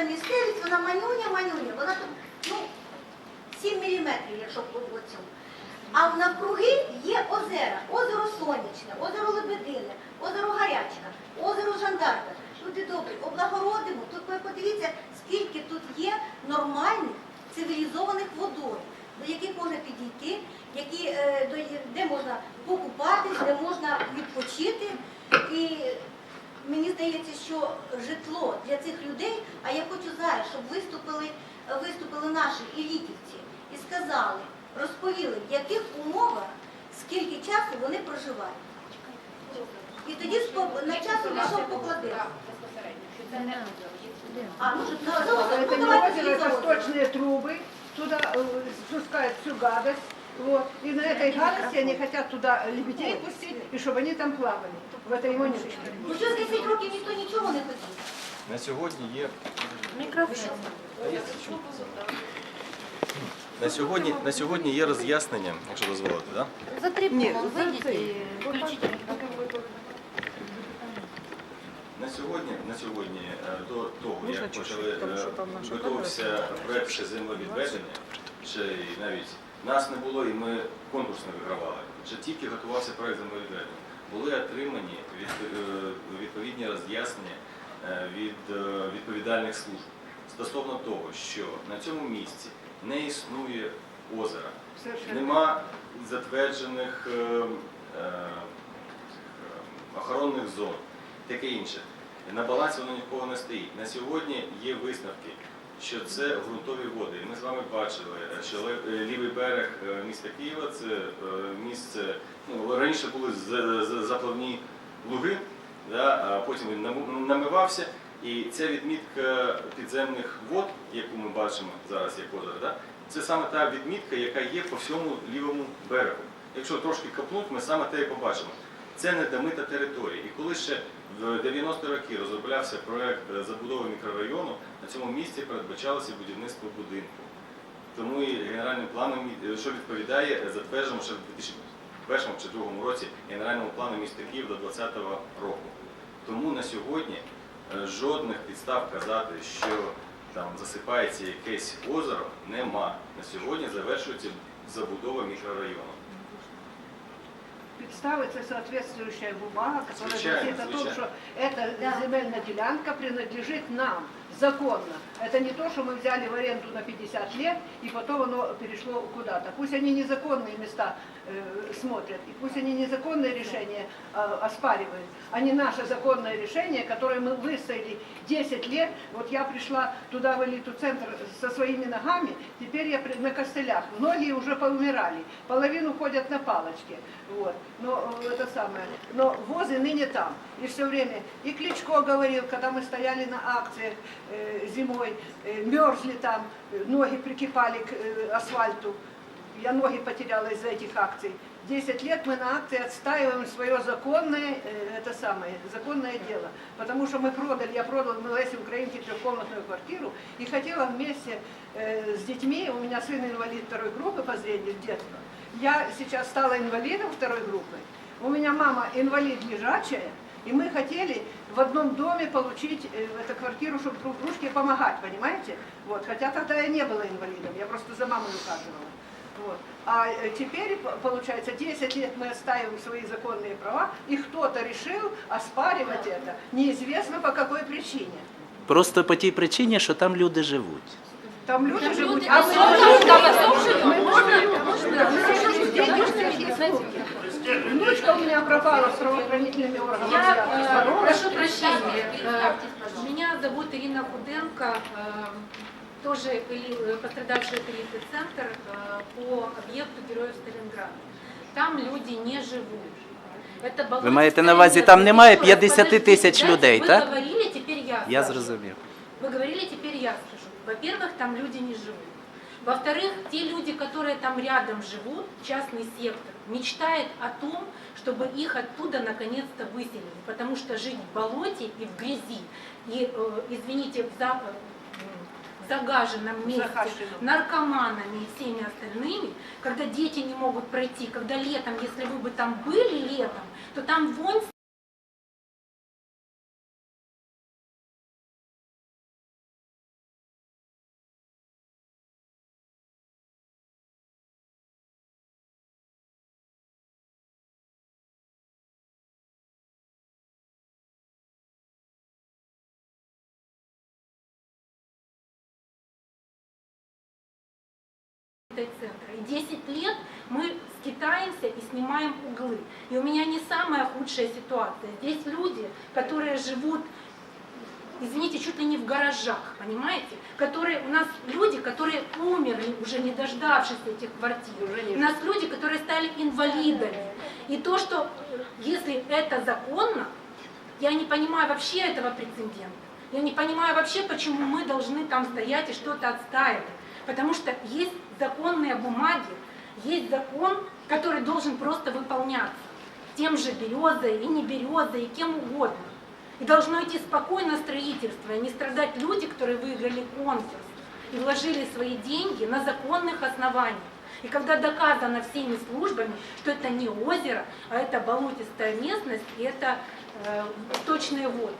ця місцевість, вона манюня, манюня. Вона там, ну, 7 міліметрів, якщо по цьому. А навкруги є озера, озеро Сонячне, озеро Лебедине, озеро Гарячка, озеро Жандарка. Люди добрі, облагородимо. Тут ви подивіться, скільки тут є нормальних цивілізованих водойм, до яких можна підійти, які, е, де можна покупатись, де можна відпочити І мені здається, що житло для цих людей, а я хочу зараз, щоб виступили, виступили наші елітівці і сказали, розповіли, в яких умовах, скільки часу вони проживають. І тоді спо- на часу пішов покладе. А, ну, на- на- Это ну, не давайте озеро, это озеро. сточные трубы, туда э, спускают всю гадость. Вот. И на этой гадости они хотят туда лебедей пустить, и чтобы они там плавали, в этой вонючке. Ну що 10 років ніхто нічого не хотів. На сьогодні є на сьогодні, на сьогодні є роз'яснення, якщо дозволите, да? За три Нет, пол за выйдите цей. и включите. На сьогодні, на сьогодні е, до того, як почали е, готувався проект ще землевідведення, ще і навіть нас не було, і ми конкурс не вигравали. Вже тільки готувався проект землевідведення. Були отримані е, відповідні роз'яснення е, від е, відповідальних служб стосовно того, що на цьому місці не існує озера, Нема затверджених охоронних зон, таке інше. На балансі воно нікого не стоїть. На сьогодні є висновки, що це ґрунтові води. І ми з вами бачили, що е, лівий берег е, міста Києва це е, місце, ну, раніше були заплавні луги, да, а потім він намивався. І ця відмітка підземних вод, яку ми бачимо зараз як озеро, да, це саме та відмітка, яка є по всьому лівому берегу. Якщо трошки копнуть, ми саме те і побачимо. Це недомита територія. І коли ще в 90-ті роки розроблявся проект е, забудови мікрорайону, на цьому місці передбачалося будівництво будинку. Тому і генеральним планом, е, що відповідає е, затвердженому ще в 2001 чи 2002 році генеральному плану міста Київ до 2020 року. Тому на сьогодні е, жодних підстав казати, що там засипається якесь озеро, нема. На сьогодні завершується забудова мікрорайону. Представится соответствующая бумага, которая Звичайно, говорит о том, что эта земельная делянка принадлежит нам законно. Это не то, что мы взяли в аренду на 50 лет, и потом оно перешло куда-то. Пусть они незаконные места э, смотрят, и пусть они незаконные решения э, оспаривают, а не наше законное решение, которое мы выстояли 10 лет. Вот я пришла туда в элиту-центр со своими ногами, теперь я на костылях. Многие уже поумирали, половину ходят на палочке. Вот. Но э, это самое. Но возы ныне там. И все время. И Кличко говорил, когда мы стояли на акциях э, зимой, э, мерзли там, э, ноги прикипали к э, асфальту. Я ноги потеряла из-за этих акций. 10 лет мы на акции отстаиваем свое законное, э, это самое, законное дело. Потому что мы продали, я продала на Лесе Украинке трехкомнатную квартиру и хотела вместе э, с детьми, у меня сын инвалид второй группы по зрению детства, я сейчас стала инвалидом второй группы, у меня мама инвалид лежачая, и мы хотели в одном доме получить э, эту квартиру, чтобы друг дружке помогать, понимаете? Вот. Хотя тогда я не была инвалидом, я просто за мамой ухаживала. Вот. А э, теперь, п- получается, 10 лет мы отстаиваем свои законные права, и кто-то решил оспаривать это, неизвестно по какой причине. Просто по тій причині, що там люди живуть. Там люди живут, а а мы Внучка у меня пропала с правоохранительными органами. Я связана. э, Боролась. прошу прощения. Э, Меня зовут Ирина Худенко, э, тоже эли- э, пострадавший от элиты центр э, по объекту Героев Сталинграда. Там люди не живут. Это Ви маєте на Болотистое увазі, место. там немає Еще раз, 50 подождите, тисяч дайте, людей, вы так? говорили, теперь я Я скажу. зрозумів. Вы говорили, теперь я скажу. Во-первых, там люди не живут. Во-вторых, те люди, которые там рядом живут, частный сектор, мечтает о том, чтобы их оттуда наконец-то выселили. Потому что жить в болоте и в грязи, и, э, извините, в за- э, в загаженном месте, Захашенном. наркоманами и всеми остальными, когда дети не могут пройти, когда летом, если вы бы там были летом, то там вонь центра. И 10 лет мы скитаемся и снимаем углы. И у меня не самая худшая ситуация. Здесь люди, которые живут, извините, чуть ли не в гаражах, понимаете? Которые, у нас люди, которые умерли, уже не дождавшись этих квартир. Уже не У нас люди, которые стали инвалидами. И то, что если это законно, я не понимаю вообще этого прецедента. Я не понимаю вообще, почему мы должны там стоять и что-то отстаивать. Потому что есть законные бумаги, есть закон, который должен просто выполняться. Тем же березой и не березой, и кем угодно. И должно идти спокойно строительство, и не страдать люди, которые выиграли конкурс и вложили свои деньги на законных основаниях. И когда доказано всеми службами, что это не озеро, а это болотистая местность, и это э, точные воды.